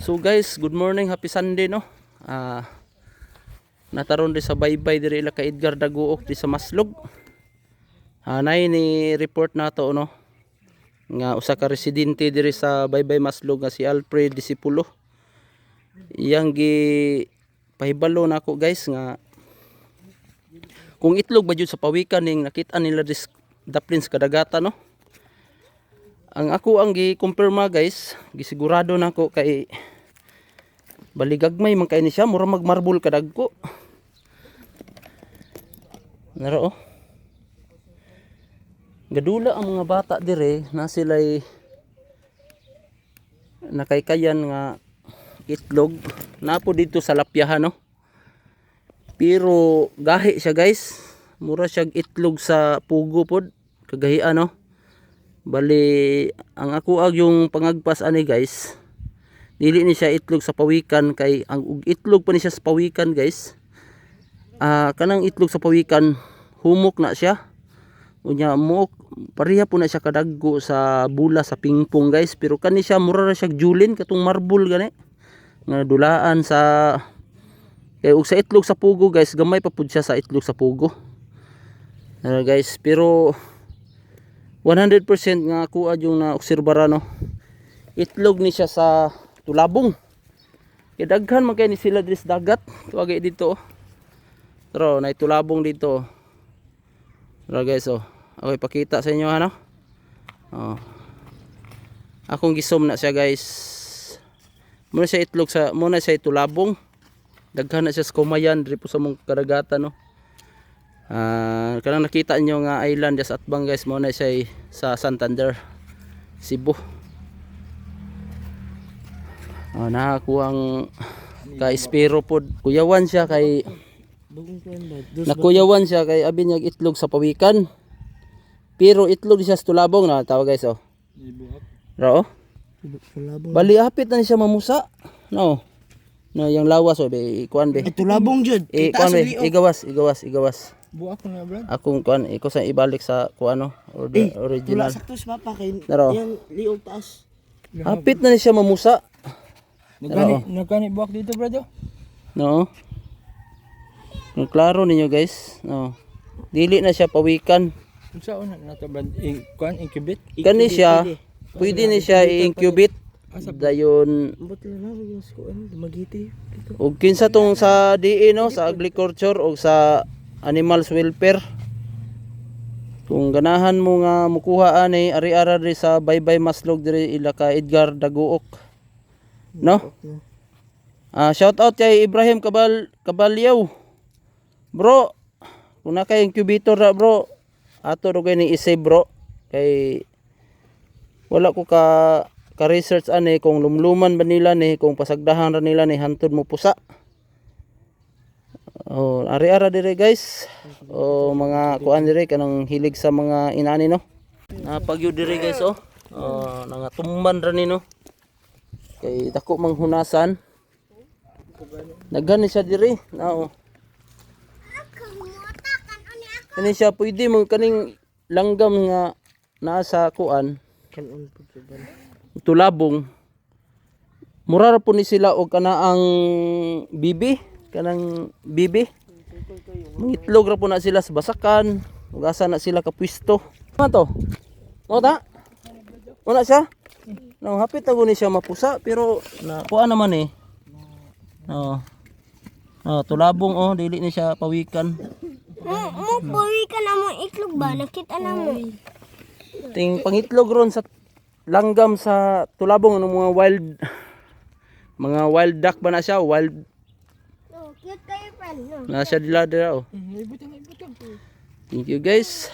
So guys, good morning, happy Sunday no. Ah nataron di sa baybay diri ila ka Edgar Daguok di sa Maslog. Ah nay ni report nato no nga usa ka residente diri sa baybay Maslog nga si Alfred Disipulo. Iyang gi pahibalo nako guys nga kung itlog ba jud sa pawikan ning nakita nila dis daplin sa kadagatan no. Ang ako ang gi-confirma guys, gisigurado nako kay baligagmay man kay ni siya mura magmarbol kadagko naro oh. Gadula ang mga bata dire na sila'y nakaykayan nga itlog. Napo dito sa lapyahan no pero gahi siya guys. Mura siya itlog sa pugo pod kagahian no bali ang ako ag yung pangagpas ani guys. Dili ni siya itlog sa pawikan kay ang itlog pa ni siya sa pawikan guys. Ah kanang itlog sa pawikan humok na siya. Unya mo pareha po na siya kadaggo sa bula sa pingpong guys. Pero kani siya mura ra siya julin katong marble gani. Nga dulaan sa kay ug sa itlog sa pugo guys gamay pa pud siya sa itlog sa pugo. Ah, guys pero 100% nga kuha yung na obserbara no? Itlog ni siya sa tulabong. Kay daghan man kay ni sila diri sa dagat. Tuwagay dito oh. pero na tulabong dito pero guys oh. Ako ipakita sa inyo ano oh. Akong gisom na siya guys. Muna siya itlog sa muna siya tulabong daghan na siya sa kumayan diri sa mong kadagatan no Ah, kanang nakita nyo nga island just at bang guys mo na siya sa Santander Cebu. Oh, nakakuhang ka espero pod. Kuyawan siya kay nakuyawan siya kay abi niya itlog sa pawikan. Pero itlog siya sa tulabong na tawag guys oh. Ro Tulabong. bali hapit na siya mamusa. No. No yung lawas oh be ikuan be. Ito labong jud. eh Kita kuan sa be igawas igawas igawas Buak ko na brad. akong kuan iko sa ibalik sa kuano or Eh, original sakto si papa kay Naro. yan liog taas. hapit na ni siya mamusa Nagkani nagkani buak dito brad. no Kung klaro ninyo guys no dili na siya pawikan Unsa una na to brad? In, kuan incubate? kani siya pwede ni siya i-incubate dayon magiti dito. ug kinsa tong sa DE no sa agriculture o sa animals welfare. Kung ganahan mo nga mukuha ani ari-ara diri sa Baybay Maslog diri ila ka Edgar Daguok. No? Ah shout out kay Ibrahim Kabal Kabalyaw. Bro kung na kay incubator ra bro ato ro ni isay bro. Kay wala ko ka ka research ani kung lumluman ba nila ni kung pasagdahan ra nila ni hantod mo pusa oh ari-ara dire guys. Oh mga kuan dire kanang hilig sa mga inani no? Napagyo dire guys oh. Oh nangatumban ra ni no? Kay dako mang hunasan. Nagani siya dire na oh. Kani siya pwede mo kaning langgam nga naa sa kuan. Kanon tulabong. Mura ra po ni sila og kana ang bibi kanang bibi. Mangitlog ra po na sila sa basakan. Ug asa na sila kapwisto ano to? Mo ta? Wala siya? No hapit na ni siya mapusa pero na kuha naman eh. Oh oh tulabong oh dili ni siya pawikan. Mo, mo puri ka na mo itlog ba? Nakita na mo. ting pangitlog ron sa langgam sa tulabong ano mga wild mga wild duck ba na siya? Wild cute kayo friend. No? na siya dila oh Ibutang ibutang. thank you guys